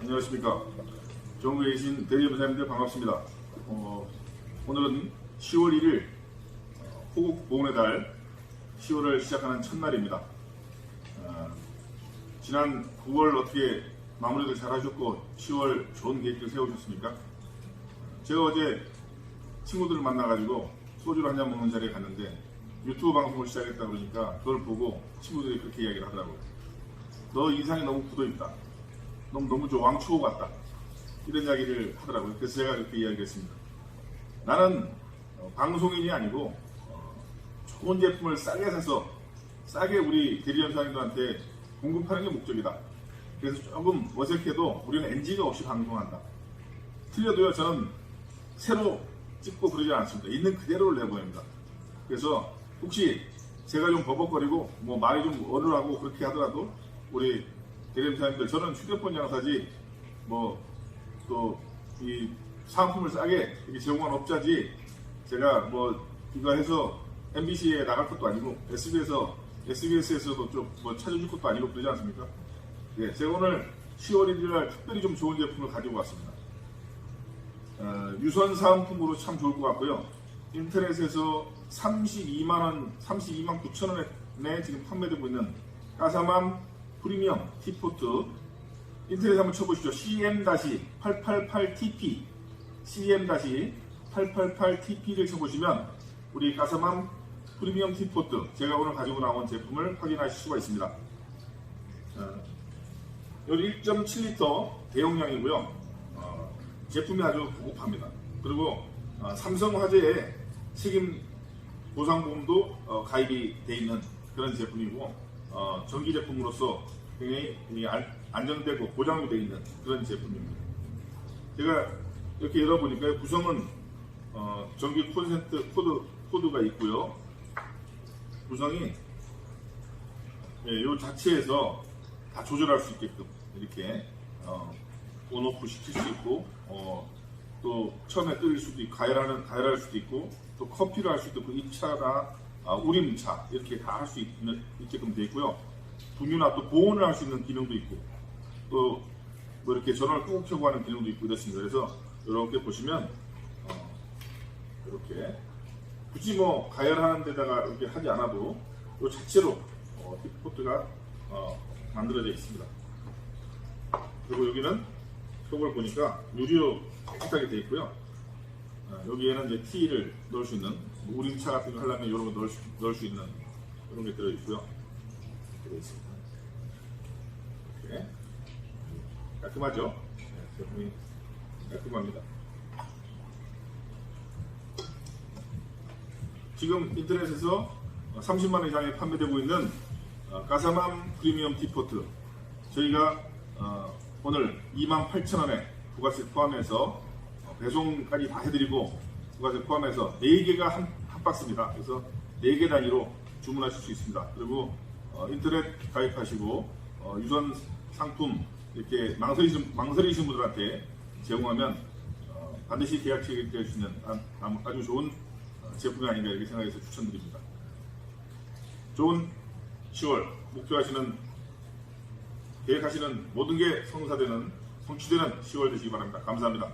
안녕하십니까. 전국에 계신 대리점사님들 반갑습니다. 어, 오늘은 10월 1일 어, 호국 보훈의 달 10월을 시작하는 첫날입니다. 어, 지난 9월 어떻게 마무리를 잘 하셨고 10월 좋은 계획들 세우셨습니까? 제가 어제 친구들을 만나가지고 소주를 한 잔 먹는 자리에 갔는데 유튜브 방송을 시작했다 그러니까 그걸 보고 친구들이 그렇게 이야기를 하더라고요. 너 인상이 너무 굳어있다. 너무 너무 저 왕초보 같다. 이런 이야기를 하더라고요. 그래서 제가 그렇게 이야기했습니다. 나는 어, 방송인이 아니고 어, 좋은 제품을 싸게 사서 싸게 우리 대리점사님들한테 공급하는 게 목적이다. 그래서 조금 어색해도 우리는 NG가 없이 방송한다. 틀려도요, 저는 새로 찍고 그러지 않습니다. 있는 그대로를 내보냅니다. 그래서 혹시 제가 좀 버벅거리고 뭐 말이 좀 어눌하고 그렇게 하더라도 우리 대리점사님들 저는 휴대폰 장사지 뭐 또 이 상품을 싸게 이렇게 제공한 업자지 제가 뭐 이거 해서 MBC에 나갈 것도 아니고 SBS에서 SBS에서도 좀뭐 찾아줄 것도 아니고 그러지 않습니까? 예, 제가 오늘 10월 1일 날 특별히 좀 좋은 제품을 가지고 왔습니다. 어, 유선 사은품으로 참 좋을 것 같고요. 인터넷에서 32만 원, 32만 9천 원에 지금 판매되고 있는 까사맘 프리미엄 티포트 인터넷 한번 쳐보시죠. CM-888TP CM-888TP를 쳐보시면 우리 까사맘 프리미엄 티포트 제가 오늘 가지고 나온 제품을 확인하실 수가 있습니다. 어, 여기 1.7리터 대용량이고요. 어, 제품이 아주 고급합니다. 그리고 어, 삼성화재의 책임 보상보험도 어, 가입이 돼 있는 그런 제품이고 어, 전기 제품으로서 굉장히 이 안- 안정되고 보장이 되어 있는 그런 제품입니다. 제가 이렇게 열어보니까 구성은 어, 전기 콘센트 코드, 코드가 있고요. 구성이 예, 요 자체에서 다 조절할 수 있게끔 이렇게 어, 온오프 시킬 수 있고 어, 또 처음에 끓일 수도 있고 가열하는 가열할 수도 있고 또 커피를 할 수도 있고 입차나 아, 우림차 이렇게 다 할 수 있게끔 되어 있고요. 분유나 또 보온을 할 수 있는 기능도 있고 또 뭐 이렇게 전원을 꾹 켜고 하는 기능도 있고 이렇습니다. 그래서 이렇게 보시면 어, 이렇게 굳이 뭐 가열하는 데다가 이렇게 하지 않아도 이 자체로 어, 히포트가 어, 만들어져 있습니다. 그리고 여기는 속을 보니까 유리로 깨끗하게 되어 있고요. 어, 여기에는 이제 티를 넣을 수 있는 뭐 우림차 같은 거 하려면 이런 거 넣을 수, 넣을 수 있는 이런 게 들어 있고요. 들어 있습니다. 이렇게 깔끔하죠? 네, 제품이 깔끔합니다. 지금 인터넷에서 30만 원 이상에 판매되고 있는 어, 까사맘 프리미엄 티포트 저희가 어, 오늘 28,000원에 부가세 포함해서 어, 배송까지 다 해드리고 부가세 포함해서 4개가 한, 한 박스입니다. 그래서 4개 단위로 주문하실 수 있습니다. 그리고 어, 인터넷 가입하시고 어, 유선 상품 이렇게 망설이신, 망설이신 분들한테 제공하면 어, 반드시 계약 체결될 수 있는 아- 아- 아주 좋은 어, 제품이 아닌가 이렇게 생각해서 추천드립니다. 좋은 10월 목표하시는 계획하시는 모든 게 성사되는 성취되는 10월 되시기 바랍니다. 감사합니다.